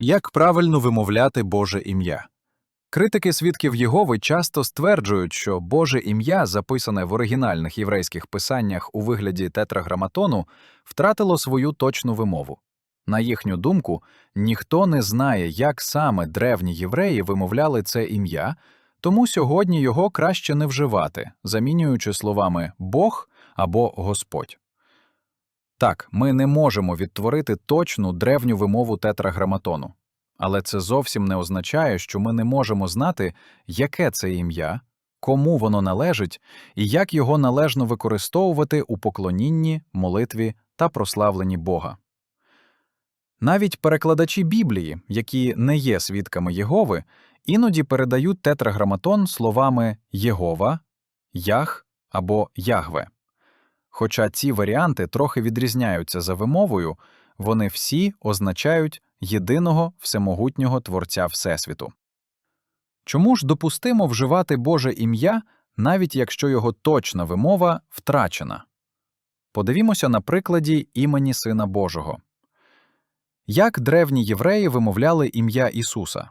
Як правильно вимовляти Боже ім'я? Критики свідків Єгови часто стверджують, що Боже ім'я, записане в оригінальних єврейських писаннях у вигляді тетраграматону, втратило свою точну вимову. На їхню думку, ніхто не знає, як саме древні євреї вимовляли це ім'я, тому сьогодні його краще не вживати, замінюючи словами Бог або Господь. Так, ми не можемо відтворити точну древню вимову тетраграматону. Але це зовсім не означає, що ми не можемо знати, яке це ім'я, кому воно належить і як його належно використовувати у поклонінні, молитві та прославленні Бога. Навіть перекладачі Біблії, які не є свідками Єгови, іноді передають тетраграматон словами Єгова, Ях або Ягве. Хоча ці варіанти трохи відрізняються за вимовою, вони всі означають єдиного всемогутнього Творця Всесвіту. Чому ж допустимо вживати Боже ім'я, навіть якщо його точна вимова втрачена? Подивімося на прикладі імені Сина Божого. Як древні євреї вимовляли ім'я Ісуса?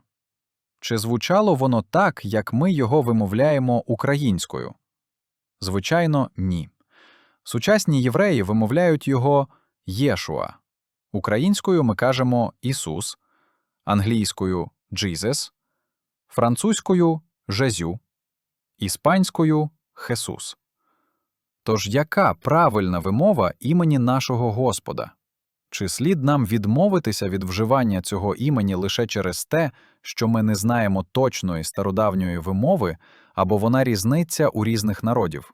Чи звучало воно так, як ми його вимовляємо українською? Звичайно, ні. Сучасні євреї вимовляють його Єшуа. Українською ми кажемо Ісус, англійською Jesus, французькою Жезю, іспанською Хесус. Тож яка правильна вимова імені нашого Господа? Чи слід нам відмовитися від вживання цього імені лише через те, що ми не знаємо точної стародавньої вимови або вона різниця у різних народів?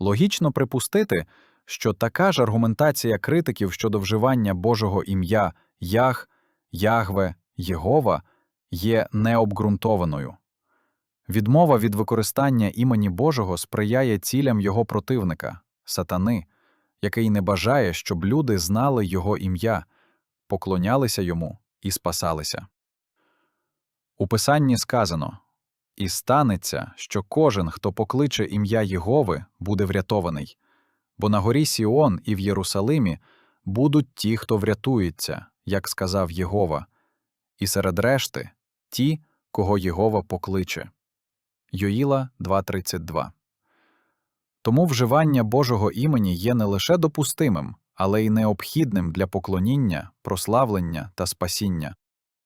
Логічно припустити, що така ж аргументація критиків щодо вживання Божого ім'я Ях, Ягве, Єгова є необґрунтованою. Відмова від використання імені Божого сприяє цілям його противника сатани, який не бажає, щоб люди знали його ім'я, поклонялися йому і спасалися. У Писанні сказано І станеться, що кожен, хто покличе ім'я Єгови, буде врятований, бо на горі Сіон і в Єрусалимі будуть ті, хто врятується, як сказав Єгова, і серед решти ті, кого Єгова покличе. Йоїла 2.32 Тому вживання Божого імені є не лише допустимим, але й необхідним для поклоніння, прославлення та спасіння.